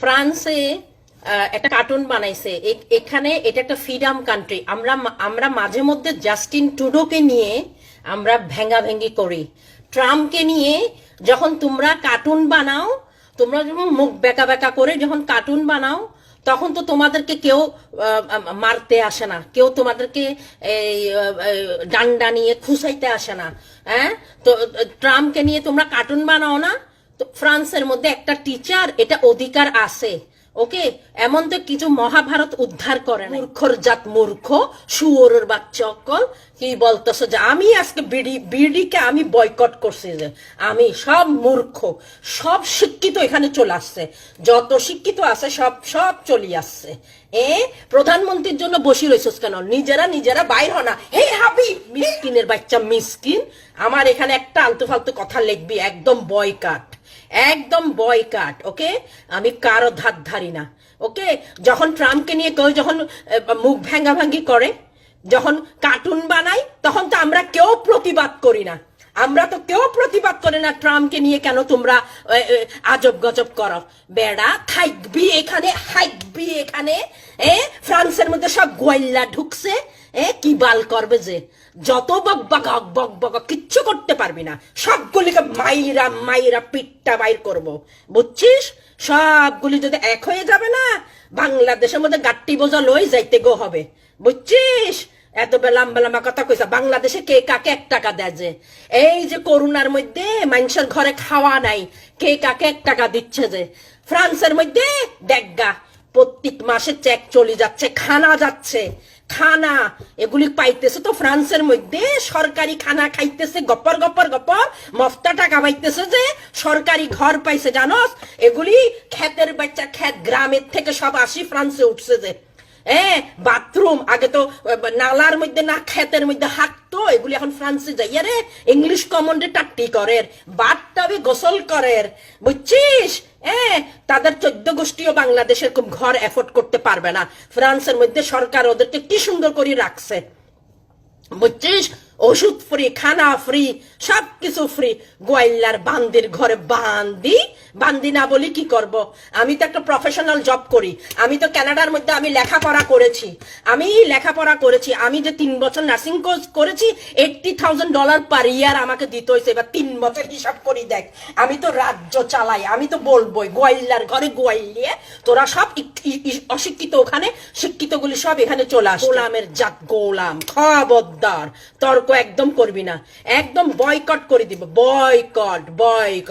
ফ্রান্সে একটা কার্টুন বানাইছে। এখানে এটা একটা ফ্রিডম কান্ট্রি আমরা আমরা মাঝে মধ্যে জাস্টিন টুডোকে নিয়ে আমরা ভেঙ্গা ভেঙ্গি করি। ট্রাম্পকে নিয়ে যখন তোমরা কার্টুন বানাও, তোমরা যখন মুখ বেকা বেকা করে যখন কার্টুন বানাও, তখন তো তোমাদেরকে কেউ মারতে আসে না। কেউ তোমাদেরকে এই ডান্ডা নিয়ে খুসাইতে আসে না। হ্যাঁ? তো ট্রাম্পকে নিয়ে তোমরা কার্টুন বানাও না। ফ্রান্সের মধ্যে একটা টিচার এটা অধিকার আছে। ওকে? এমন তো কিছু মহাভারত উদ্ধার করে না মূর্খর জাত মূর্খ, শুয়োরের বাচ্চা অকল। কি বলতেছো যে আমি আজকে বিডি, বিডিকে আমি বয়কট করছি যে আমি সব মূর্খ, সব শিক্ষিত এখানে চলে আসছে। যত শিক্ষিত আছে, সব সব চলে আসছে। এ? প্রধানমন্ত্রীর জন্য বসি রয়েছিস কেন? নিজেরা নিজেরা বাইর হনা হে হাবি মিসকিনের বাচ্চা মিসকিন। আমার এখানে একটা আলতু ফালতু কথা লিখবি, একদম বয়কাট একদম বয়কাট ওকে আমি কারও ধার ধারি না ওকে যখন ট্রাম্পকে নিয়ে কেউ যখন মুখ ভেঙ্গা ভাঙ্গি করে, যখন কার্টুন বানাই তখন তো আমরা কেউ প্রতিবাদ করি না। আমরা তো কেউ প্রতিবাদ করে না ট্রাম্পকে নিয়ে কেন তোমরা আজব গজব করো। বেড়া, থাকবি এখানে, হাইকবি এখানে, এ, ফ্রান্সের মধ্যে সব গোয়াল্লা ঢুকছে, এ, কি বাল করবে যে? যত বক বক বক বক কিচ্ছু করতে পারবি না। সবগুলিকে মাইরা মাইরা পিঠটা বাইর করব। বুঝছিস? সবগুলি যদি এক হয়ে যাবে না, বাংলাদেশের মধ্যে গাট্টি বোঝা লই যাইতে গো হবে। বুঝছিস? এত লম্বা লম্বা কথা কইছা, বাংলাদেশে কে কাকে এক টাকা দেয় যে? এই যে করোনার মধ্যে মানুষের ঘরে খাওয়া নাই, কে কাকে এক টাকা দিচ্ছে যে? ফ্রান্সের মধ্যে দেখগা প্রত্যেক মাসে চেক চলে যাচ্ছে, খানা যাচ্ছে। খানা এগুলি পাইতেছে তো ফ্রান্সের মধ্যে, সরকারি খানা খাইতেছে গপ্পর গপ্পর গপ্পর মফতা টাকা পাইতেছে যে, সরকারি ঘর পাইছে, জানোস? এগুলি ক্ষেতের বাচ্চা ক্ষেত, গ্রামের থেকে সব আসি ফ্রান্সে উঠছে যে। হ্যাঁ বাথরুম, আগে তো নালার মধ্যে না, ক্ষেতের মধ্যে হাঁকতো, এগুলি এখন ফ্রান্সে যাইয়া রে ইংলিশ কমন্ডে টাট্টি করের বাথটাবে গোসল করের, বুঝছিস? হ্যাঁ তাদের চোদ্দ গোষ্ঠীও বাংলাদেশের খুব ঘর এফোর্ড করতে পারবে না। ফ্রান্সের মধ্যে সরকার ওদেরকে কি সুন্দর করে রাখছে। বুঝছিস ওষুধ ফ্রি খানা ফ্রি সব কিছু ফ্রি গোয়াল্লার বান্দির ঘরে বান্দি? বান্দি না বলি কি করব? আমি তো একটা প্রফেশনাল জব করি। আমি তো কানাডার মধ্যে আমি লেখাপড়া করেছি। আমি লেখাপড়া করেছি। আমি যে তিন বছর নার্সিং কোর্স করেছি eighty thousand dollar per year আমাকে দিতে হয়েছে। এবার তিন বছর হিসাব করি দেখ। আমি তো রাজ্য চালাই, আমি তো বলবোই গোয়াল্লার ঘরে গোয়াল্লিয়ে তোরা সব অশিক্ষিত ওখানে, শিক্ষিতগুলি সব এখানে চলে আস গোলামের জাত গোলাম, খবরদার, তর্ক একদম করবি না। একদম বয়কট করে দিব। Boycott boycott